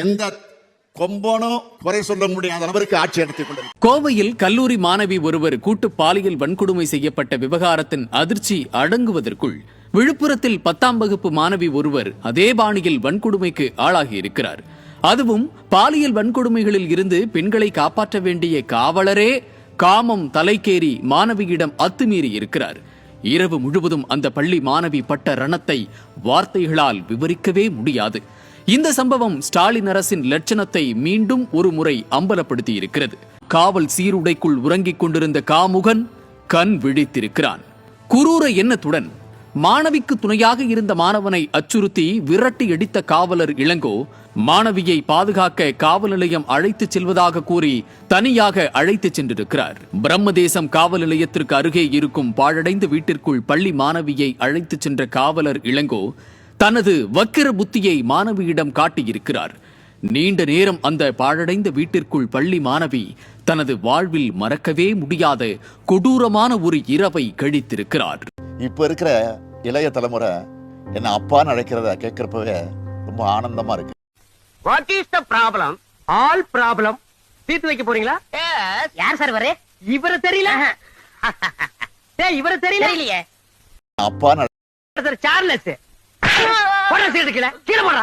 எந்த கொம்பனோ குறை சொல்ல முடியாத அளவிற்கு ஆட்சி நடத்திக் கொண்டது கோவையில் கல்லூரி மாணவி ஒருவர் கூட்டு பாலியல் வன்கொடுமை செய்யப்பட்ட விவகாரத்தின் அதிர்ச்சி அடங்குவதற்குள் விழுப்புரத்தில் பத்தாம் வகுப்பு மாணவி ஒருவர் அதே பாணியில் வன்கொடுமைக்கு ஆளாகி இருக்கிறார் அதுவும் பாலியல் வன்கொடுமைகளில் இருந்து பெண்களை காப்பாற்ற வேண்டிய காவலரே காமம் தலைக்கேறி மாணவியிடம் அத்துமீறி இருக்கிறார். இரவு முழுவதும் அந்த பள்ளி மாணவி பட்ட ரணத்தை வார்த்தைகளால் விவரிக்கவே முடியாது. இந்த சம்பவம் ஸ்டாலின் அரசின் லட்சணத்தை மீண்டும் ஒரு முறை அம்பலப்படுத்தி இருக்கிறது காவல் சீருடைக்குள் உறங்கிக் கொண்டிருந்த காமுகன் கண் விழித்திருக்கிறான். குரூர எண்ணத்துடன் மாணவிக்கு துணையாக இருந்த மாணவனை அச்சுறுத்தி விரட்டி அடித்த காவலர் இளங்கோ மாணவியை பாதுகாக்க காவல் நிலையம் அழைத்துச் செல்வதாக கூறி தனியாக அழைத்துச் சென்றிருக்கிறார். பிரம்மதேசம் காவல் நிலையத்திற்கு அருகே இருக்கும் பாழடைந்த வீட்டிற்குள் பள்ளி மாணவியை அழைத்துச் சென்ற காவலர் இளங்கோ தனது வக்கிர புத்தியை மாணவியிடம் காட்டியிருக்கிறார். நீண்ட நேரம் அந்த பாழடைந்த வீட்டிற்குள் பள்ளி மாணவி தனது வாழ்வில் மறக்கவே முடியாத கொடூரமான ஒரு இரவை கழித்திருக்கிறார். இப்ப இருக்கிற இளைய தலைமுறை என்ன அப்பான்னு அழைக்கிறத கேட்கிறப்பவே ரொம்ப ஆனந்தமா இருக்கு. What is the problem all problem தீர்த்து வைக்க போறீங்களா? யார் சார் வரே இவரை தெரியல. ஏய் இவரை தெரியல. தெரியலையே. அப்பான்னு சார்லஸ் போடுற சீட்டு கீழே கீழே போடுறா.